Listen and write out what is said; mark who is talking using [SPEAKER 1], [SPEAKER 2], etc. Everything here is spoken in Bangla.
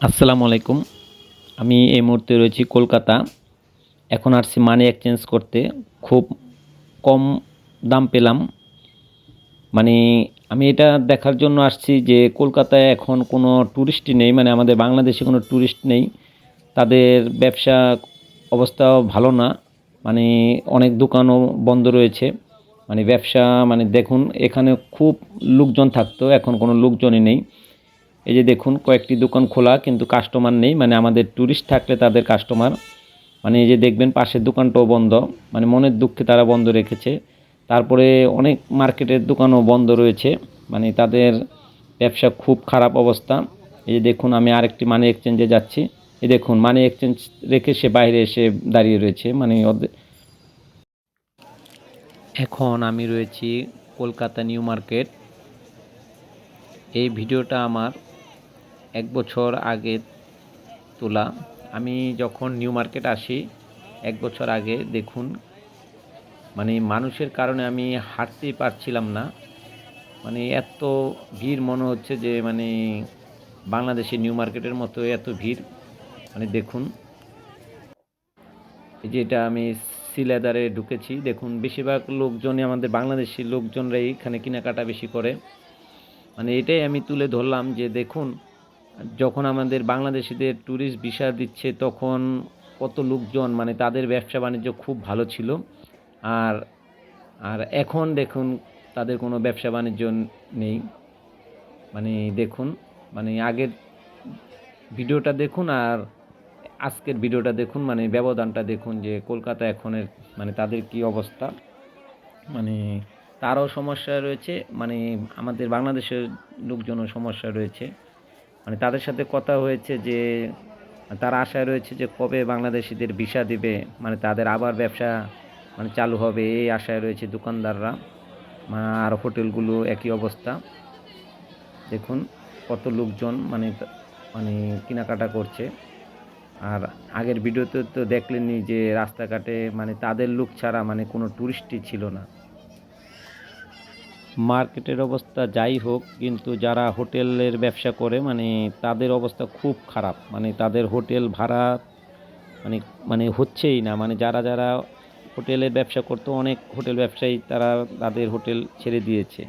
[SPEAKER 1] আসসালামু আলাইকুম। আমি এই মুহূর্তে রয়েছি কলকাতা। এখন আসছি মানি এক্সচেঞ্জ করতে খুব কম দাম পেলাম। মানে আমি এটা দেখার জন্য আসছি যে কলকাতায় এখন কোনো ট্যুরিস্টই নেই মানে আমাদের বাংলাদেশে কোনো ট্যুরিস্ট নেই। তাদের ব্যবসা অবস্থাও ভালো না। মানে অনেক দোকানও বন্ধ রয়েছে। মানে ব্যবসা মানে দেখুন, এখানে খুব লোকজন থাকতো, এখন কোনো লোকজনই নেই। এই যে দেখুন, কয়েকটি দোকান খোলা, কিন্তু কাস্টমার নেই। মানে আমাদের ট্যুরিস্ট থাকলে তাদের কাস্টমার মানে এই যে দেখবেন, পাশের দোকানটাও বন্ধ। মানে মনের দুঃখে তারা বন্ধ রেখেছে। তারপরে অনেক মার্কেটের দোকানও বন্ধ রয়েছে। মানে তাদের ব্যবসা খুব খারাপ অবস্থা। এই যে দেখুন, আমি আরেকটি মানি এক্সচেঞ্জে যাচ্ছি। এই দেখুন মানি এক্সচেঞ্জ রেখে সে বাইরে এসে দাঁড়িয়ে রয়েছে। মানে এখন আমি রয়েছি কলকাতা নিউ মার্কেট। এই ভিডিওটা আমার এক বছর আগে তোলা। আমি যখন নিউ মার্কেট আসি, এক বছর আগে দেখুন মানে মানুষের কারণে আমি হাঁটতেই পারছিলাম না। মানে এত ভিড় মনে হচ্ছে যে মানে বাংলাদেশে নিউ মার্কেটের মতো এত ভিড়। মানে দেখুন, এই যে এটা আমি সিলেদারে ঢুকেছি। দেখুন, বেশিরভাগ লোকজনই আমাদের বাংলাদেশি লোকজনরাই এখানে কেনাকাটা বেশি করে। মানে এটাই আমি তুলে ধরলাম যে, দেখুন যখন আমাদের বাংলাদেশিদের ট্যুরিস্ট ভিসা দিচ্ছে, তখন কত লোকজন মানে তাদের ব্যবসা বাণিজ্য খুব ভালো ছিল। আর আর এখন দেখুন, তাদের কোনো ব্যবসা বাণিজ্য নেই। মানে দেখুন মানে আগের ভিডিওটা দেখুন আর আজকের ভিডিওটা দেখুন মানে ব্যবধানটা দেখুন যে কলকাতা এখনের মানে তাদের কি অবস্থা। মানে তারও সমস্যা রয়েছে মানে আমাদের বাংলাদেশের লোকজনও সমস্যা রয়েছে। মানে তাদের সাথে কথা হয়েছে যে, তারা আশায় রয়েছে যে কবে বাংলাদেশিদের ভিসা দিবে মানে তাদের আবার ব্যবসা মানে চালু হবে এই আশায় রয়েছে দোকানদাররা। আর হোটেলগুলো একই অবস্থা। দেখুন কত লোকজন মানে মানে কেনাকাটা করছে। আর আগের ভিডিওতে তো দেখলেনই যে রাস্তাঘাটে মানে তাদের লোক ছাড়া মানে কোনো ট্যুরিস্টই ছিল না। মার্কেটের অবস্থা যাই হোক, কিন্তু যারা হোটেলের ব্যবসা করে মানে তাদের অবস্থা খুব খারাপ। মানে তাদের হোটেল ভাড়া মানে মানে হচ্ছেই না। মানে যারা যারা হোটেলের ব্যবসা করতো, অনেক হোটেল ব্যবসায়ী তারা তাদের হোটেল ছেড়ে দিয়েছে।